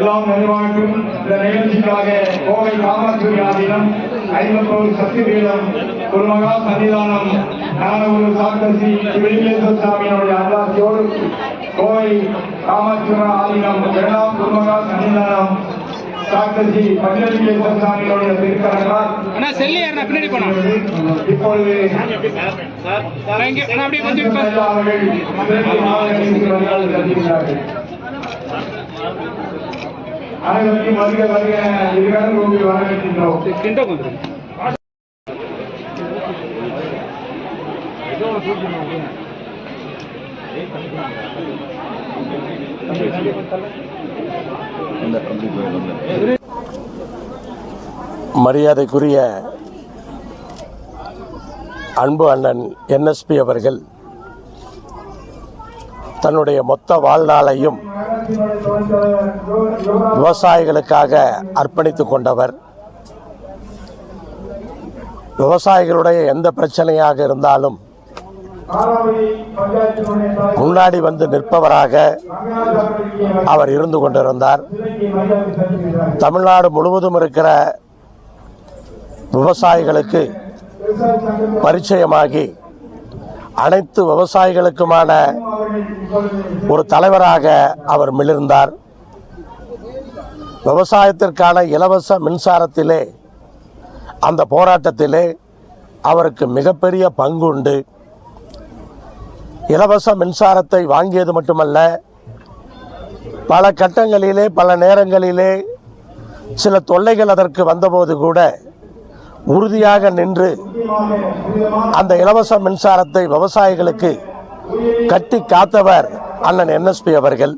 எல்லாம் நிறைவாட்டும் இந்த நிகழ்ச்சிக்காக கோவை காமாட்சி ஆதீனம் ஐம்பத்தோரு சக்தி பீடம் குருமகா சன்னிதானம் ஞானகுரு சாக்கசி வெளியேச சாமியினுடைய அருளாசியோடு கோவை காமாட்சி ஆதீனம் இரண்டாம் குருமகா சன்னிதானம் சாக்கசி பஞ்சலிங்கேஸ்வர சாமியினுடைய திருக்கரங்களால் பின்னாடி போனா. இப்பொழுது அவர்கள் அனைவருக்கும் வருக வருக. இருகரம் கூப்பி வரவேற்கின்றோம் மரியாதைக்குரிய அன்பு அண்ணன் என்எஸ்பி அவர்கள் தன்னுடைய மொத்த வாழ்நாளையும் விவசாயிகளுக்காக அர்ப்பணித்துக் கொண்டவர். விவசாயிகளுடைய எந்த பிரச்சனையாக இருந்தாலும் முன்னாடி வந்து நிற்பவராக அவர் இருந்து கொண்டிருந்தார். தமிழ்நாடு முழுவதும் இருக்கிற விவசாயிகளுக்கு பரிச்சயமாகி அனைத்து விவசாயிகளுக்குமான ஒரு தலைவராக அவர் மிளிர்ந்தார். விவசாயத்திற்கான இலவச மின்சாரத்திலே அந்த போராட்டத்திலே அவருக்கு மிகப்பெரிய பங்கு உண்டு இலவச மின்சாரத்தை வாங்கியது மட்டுமல்ல பல கட்டங்களிலே பல நேரங்களிலே சில தொல்லைகள் அதற்கு வந்தபோது கூட உறுதியாக நின்று அந்த இலவச மின்சாரத்தை விவசாயிகளுக்கு கட்டி காத்தவர் அண்ணன் என்எஸ்பி அவர்கள்.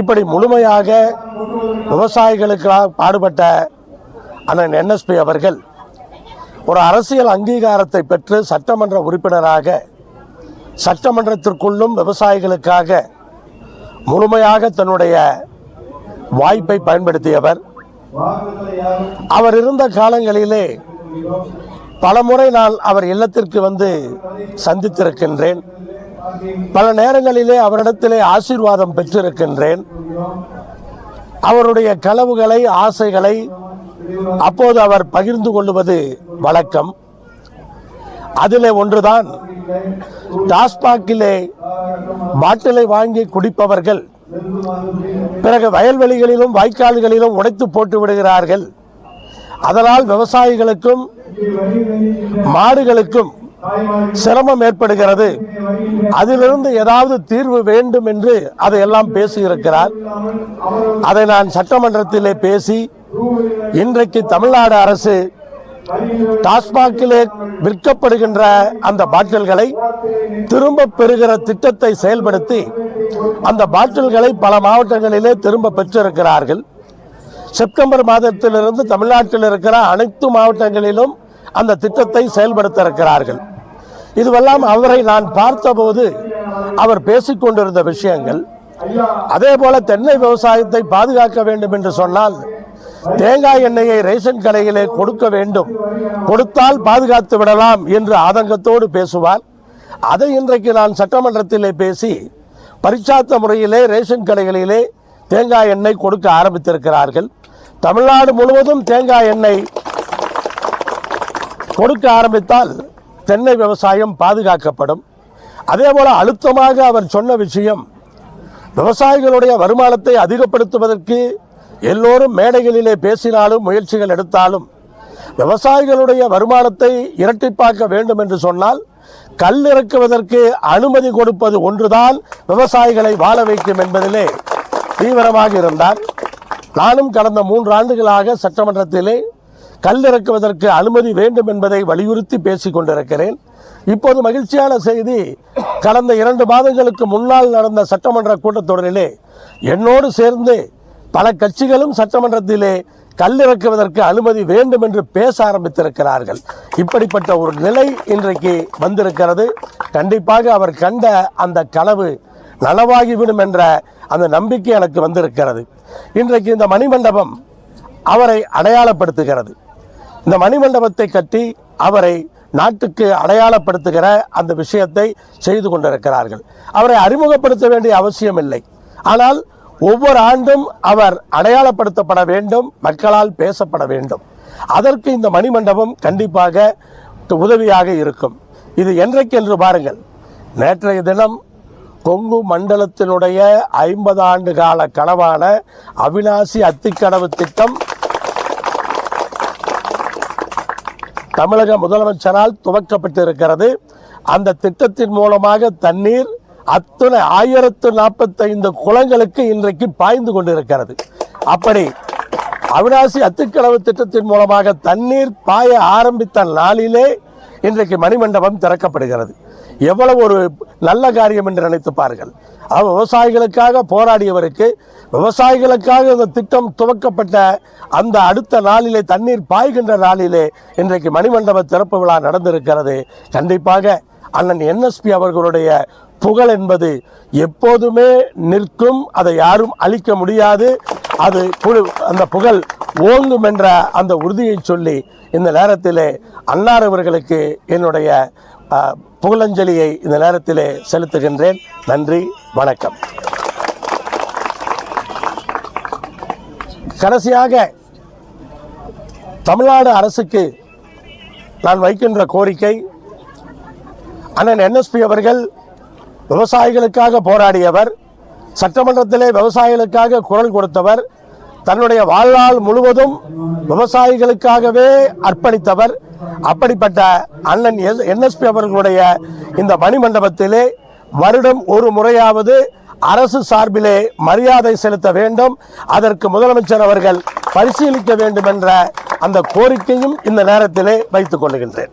இப்படி முழுமையாக விவசாயிகளுக்காக பாடுபட்ட அண்ணன் என்எஸ்பி அவர்கள் ஒரு அரசியல் அங்கீகாரத்தை பெற்று சட்டமன்ற உறுப்பினராக சட்டமன்றத்திற்குள்ளும் விவசாயிகளுக்காக முழுமையாக தன்னுடைய வாய்ப்பை பயன்படுத்தியவர். அவர் இருந்த காலங்களிலே பலமுறை நான் அவர் இல்லத்திற்கு வந்து சந்தித்திருக்கின்றேன். பல நேரங்களிலே அவரிடத்திலே ஆசீர்வாதம் பெற்றிருக்கின்றேன். அவருடைய கனவுகளை ஆசைகளை அப்போது அவர் பகிர்ந்து கொள்வது வழக்கம். அதிலே ஒன்றுதான் டாஸ்மாகிலே பாட்டிலை வாங்கி குடிப்பவர்கள் பிறகு வயல்வெளிகளிலும் வாய்க்கால்களிலும் உடைத்து போட்டு விடுகிறார்கள். அதனால் விவசாயிகளுக்கும் மாடுகளுக்கும் சிரமம் ஏற்படுகிறது. அதிலிருந்து ஏதாவது தீர்வு வேண்டும் என்று அதையெல்லாம் பேசியிருக்கிறார். அதை நான் சட்டமன்றத்திலே பேசி இன்றைக்கு தமிழ்நாடு அரசு டாஸ்மாகில் விற்கப்படுகின்ற அந்த பாட்டில்களை திரும்ப பெறுகிற திட்டத்தை செயல்படுத்தி அந்த பாட்டில்களை பல மாவட்டங்களிலே திரும்ப பெற்றிருக்கிறார்கள். செப்டம்பர் மாதத்திலிருந்து தமிழ்நாட்டில் இருக்கிற அனைத்து மாவட்டங்களிலும் அந்த திட்டத்தை செயல்படுத்த இருக்கிறார்கள் இதுவெல்லாம் அவரை நான் பார்த்தபோது அவர் பேசிக்கொண்டிருந்த விஷயங்கள். அதே போல தென்னை விவசாயத்தை பாதுகாக்க வேண்டும் என்று சொன்னால் தேங்காய் எண்ணெயை ரேஷன் கடையிலே கொடுக்க வேண்டும். கொடுத்தால் பாதுகாத்து விடலாம் என்று ஆதங்கத்தோடு பேசுவார். அதை இன்றைக்கு நான் சட்டமன்றத்திலே பேசி பரிச்சாத்த முறையிலே ரேஷன் கடைகளிலே தேங்காய் எண்ணெய் கொடுக்க ஆரம்பித்திருக்கிறார்கள். தமிழ்நாடு முழுவதும் தேங்காய் எண்ணெய் கொடுக்க ஆரம்பித்தால் தென்னை விவசாயம் பாதுகாக்கப்படும். அதே போல அழுத்தமாக அவர் சொன்ன விஷயம் விவசாயிகளுடைய வருமானத்தை அதிகப்படுத்துவதற்கு எல்லோரும் மேடைகளிலே பேசினாலும் முயற்சிகள் எடுத்தாலும் விவசாயிகளுடைய வருமானத்தை இரட்டிப்பாக்க வேண்டும் என்று சொன்னால் கல் இறக்குவதற்கு அனுமதி கொடுப்பது ஒன்றுதான் விவசாயிகளை வாழ வைக்கும் என்பதிலே தீவிரமாக இருந்தார். நானும் கடந்த மூன்று ஆண்டுகளாக சட்டமன்றத்திலே கல் இறக்குவதற்கு அனுமதி வேண்டும் என்பதை வலியுறுத்தி பேசிக் கொண்டிருக்கிறேன். இப்போது மகிழ்ச்சியான செய்தி கடந்த இரண்டு மாதங்களுக்கு முன்னால் நடந்த சட்டமன்ற கூட்டத்தொடரிலே என்னோடு சேர்ந்து பல கட்சிகளும் சட்டமன்றத்திலே கல்லிறக்குவதற்கு அனுமதி வேண்டும் என்று பேச ஆரம்பித்திருக்கிறார்கள். இப்படிப்பட்ட ஒரு நிலை இன்றைக்கு வந்திருக்கிறது. கண்டிப்பாக அவர் கண்ட அந்த களவு நனவாகிவிடும் என்ற அந்த நம்பிக்கை எனக்கு வந்திருக்கிறது. இன்றைக்கு இந்த மணிமண்டபம் அவரை அடையாளப்படுத்துகிறது. இந்த மணிமண்டபத்தை கட்டி அவரை நாட்டுக்கு அடையாளப்படுத்துகிற அந்த விஷயத்தை செய்து கொண்டிருக்கிறார்கள். அவரை அறிமுகப்படுத்த வேண்டிய அவசியம் இல்லை ஆனால் ஒவ்வொரு ஆண்டும் அவர் அடையாளப்படுத்தப்பட வேண்டும் மக்களால் பேசப்பட வேண்டும். அதற்கு இந்த மணிமண்டபம் கண்டிப்பாக உதவியாக இருக்கும். இது என்றைக்கு என்று பாருங்கள். நேற்றைய தினம் கொங்கு மண்டலத்தினுடைய ஐம்பது ஆண்டு கால கனவான அவிநாசி அத்திக்கடவு திட்டம் தமிழக முதலமைச்சரால் துவக்கப்பட்டிருக்கிறது. அந்த திட்டத்தின் மூலமாக தண்ணீர் அத்தனை ஆயிரத்து நாற்பத்தைந்து குளங்களுக்கு இன்றைக்கு பாய்ந்து கொண்டிருக்கிறது. அப்படி அவினாசி அத்துக்களவு திட்டத்தின் மூலமாக தண்ணீர் பாய ஆரம்பித்த நாளிலே இன்றைக்கு மணிமண்டபம் திறக்கப்படுகிறது. எவ்வளவு ஒரு நல்ல காரியம் என்று நினைத்து பாருங்கள். விவசாயிகளுக்காக போராடியவருக்கு விவசாயிகளுக்காக இந்த திட்டம் துவக்கப்பட்ட அந்த அடுத்த நாளிலே தண்ணீர் பாய்கின்ற நாளிலே இன்றைக்கு மணிமண்டப திறப்பு விழா நடந்திருக்கிறது. கண்டிப்பாக அண்ணன் என்எஸ்பி அவர்களுடைய புகழ் என்பது எப்போதுமே நிற்கும் அதை யாரும் அழிக்க முடியாது. அது புழு- அந்த புகழ் ஓங்கும் என்ற அந்த உறுதியை சொல்லி இந்த நேரத்திலே அன்னார் அவர்களுக்கு என்னுடைய புகழஞ்சலியை இந்த நேரத்திலே செலுத்துகின்றேன். நன்றி வணக்கம். கடைசியாக தமிழ்நாடு அரசுக்கு நான் வைக்கின்ற கோரிக்கை அண்ணன் என்எஸ்பி அவர்கள் விவசாயிகளுக்காக போராடியவர் சட்டமன்றத்திலே விவசாயிகளுக்காக குரல் கொடுத்தவர் தன்னுடைய வாழ்நாள் முழுவதும் விவசாயிகளுக்காகவே அர்ப்பணித்தவர் அப்படிப்பட்ட அண்ணன் என்எஸ்பி அவர்களுடைய இந்த மணிமண்டபத்திலே வருடம் ஒரு முறையாவது அரசு சார்பிலே மரியாதை செலுத்த வேண்டும். அதற்கு முதலமைச்சர் அவர்கள் பரிசீலிக்க வேண்டும் என்ற அந்த கோரிக்கையும் இந்த நேரத்திலே வைத்துக் கொள்கின்றேன்